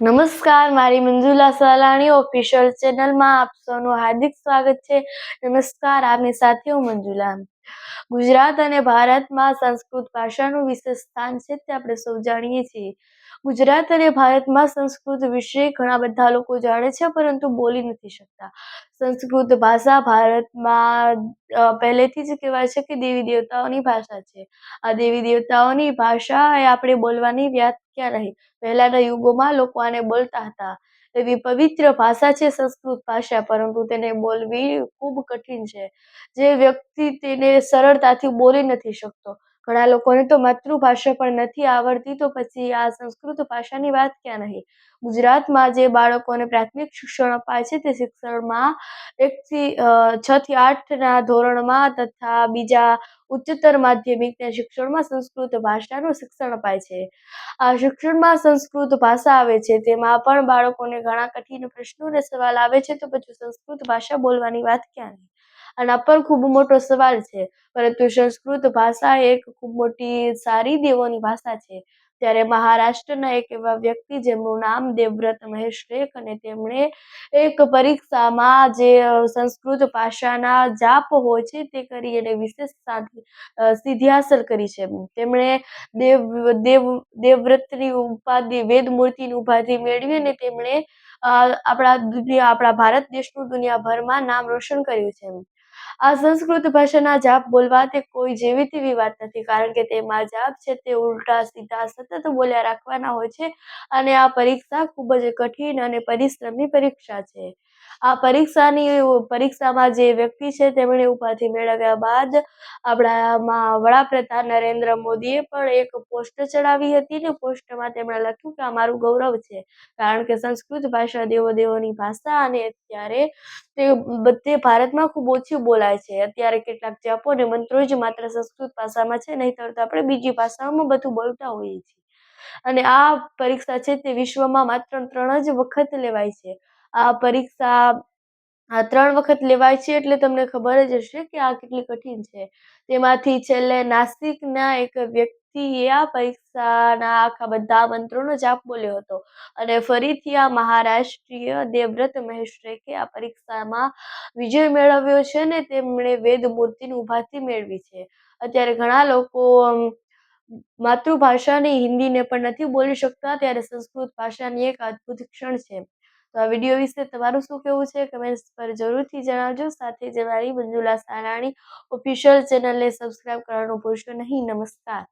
નમસ્કાર, મારી મંજુલા સલાણી ઓફિશિયલ ચેનલમાં આપ સૌનું હાર્દિક સ્વાગત છે. નમસ્કાર, આપની સાથે હું મંજુલા. ગુજરાત અને ભારતમાં સંસ્કૃત ભાષાનું વિશેષ સ્થાન છે તે આપણે સૌ જાણીએ છીએ. ગુજરાત અને ભારતમાં સંસ્કૃત વિશે ઘણા બધા લોકો જાણે છે, પરંતુ બોલી નથી શકતા. સંસ્કૃત ભાષા ભારતમાં પહેલેથી જ કહેવાય છે કે દેવી દેવતાઓની ભાષા છે. આ દેવી દેવતાઓની ભાષા એ આપણે બોલવાની વ્યાખ્યા રહી પહેલાના યુગોમાં લોકો આને બોલતા હતા. એવી પવિત્ર ભાષા છે સંસ્કૃત ભાષા, પરંતુ તેને બોલવી ખૂબ કઠિન છે. જે વ્યક્તિ તેને સરળતાથી બોલી નથી શકતો. ઘણા લોકોને તો માતૃભાષા પણ નથી આવડતી, તો પછી આ સંસ્કૃત ભાષાની વાત ક્યાં નહીં ગુજરાતમાં જે બાળકોને પ્રાથમિક શિક્ષણ અપાય છે, તે શિક્ષણમાં એકથી છ થી આઠના ધોરણમાં તથા બીજા ઉચ્ચતર માધ્યમિકના શિક્ષણમાં સંસ્કૃત ભાષાનું શિક્ષણ અપાય છે. આ શિક્ષણમાં સંસ્કૃત ભાષા આવે છે, તેમાં પણ બાળકોને ઘણા કઠિન પ્રશ્નો અને સવાલ આવે છે, તો પછી સંસ્કૃત ભાષા બોલવાની વાત ક્યાં નહીં આના પર ખૂબ મોટો સવાલ છે. પરંતુ સંસ્કૃત ભાષા એક ખૂબ મોટી સારી દેવોની ભાષા છે. ત્યારે મહારાષ્ટ્રના એક એવા વ્યક્તિ જેમનું નામ દેવવ્રત મહેશ શેખ અને તેમણે એક પરીક્ષામાં જે સંસ્કૃત ભાષાના જાપ હોય છે તે કરી અને વિશેષ સિદ્ધિ હાંસલ કરી છે. તેમણે દેવ દેવ, દેવવ્રતની ઉપાધિ વેદમૂર્તિની ઉપાધિ મેળવી અને તેમણે આપણા આપણા ભારત દેશનું દુનિયાભરમાં નામ રોશન કર્યું છે. આ સંસ્કૃત ભાષાના જાપ બોલવા તે કોઈ જેવી તેવી વાત નથી. કારણ કે તેમાં જાપ છે તે ઉલટા, સીધા, સતત બોલ્યા રાખવાના હોય છે અને આ પરીક્ષા ખૂબ જ કઠિન અને પરિશ્રમની પરીક્ષા છે. આ પરીક્ષાની પરીક્ષામાં જે વ્યક્તિ છે તેમણે ઉપાધિ મેળવ્યા બાદ આપણામાં વડાપ્રધાન નરેન્દ્ર મોદીએ પણ એક પોસ્ટ ચડાવી હતી ને પોસ્ટમાં તેમણે લખ્યું કે આ મારું ગૌરવ છે, કારણ કે સંસ્કૃત ભાષા દેવો દેવોની ભાષા અને અત્યારે તે બધે ભારતમાં ખૂબ ઓછી બોલાય છે. અત્યારે કેટલાક જપો અને મંત્રો જ માત્ર સંસ્કૃત ભાષામાં છે, નહીતર તો આપણે બીજી ભાષાઓમાં બધું બોલતા હોઈએ છીએ. અને આ પરીક્ષા છે તે વિશ્વમાં માત્ર ત્રણ જ વખત લેવાય છે. આ પરીક્ષા ત્રણ વખત લેવાય છે એટલે તમને ખબર જ હશે કે આ કેટલી કઠિન છે. તેમાંથી છેલ્લે નાસિકના એક વ્યક્તિએ આ પરીક્ષાના આખા બધા મંત્રોનો જાપ બોલ્યો હતો અને ફરીથી આ મહારાષ્ટ્રીય દેવવ્રત મહેશ્રેકે આ પરીક્ષામાં વિજય મેળવ્યો છે ને તેમણે વેદ મૂર્તિની ઉભાથી મેળવી છે. અત્યારે ઘણા લોકો માતૃભાષાની હિન્દીને પણ નથી બોલી શકતા, ત્યારે સંસ્કૃત ભાષાની એક અદ્ભુત ક્ષણ છે. તો આ વીડિયો વિશે તમારું શું કહેવું છે? કમેન્ટ્સ પર જરૂરથી જણાવજો. સાથે જ મારી મંજુલા સારાણી ઓફિશિયલ ચેનલને સબસ્ક્રાઈબ કરવાનું ભૂલશો નહીં. નમસ્કાર.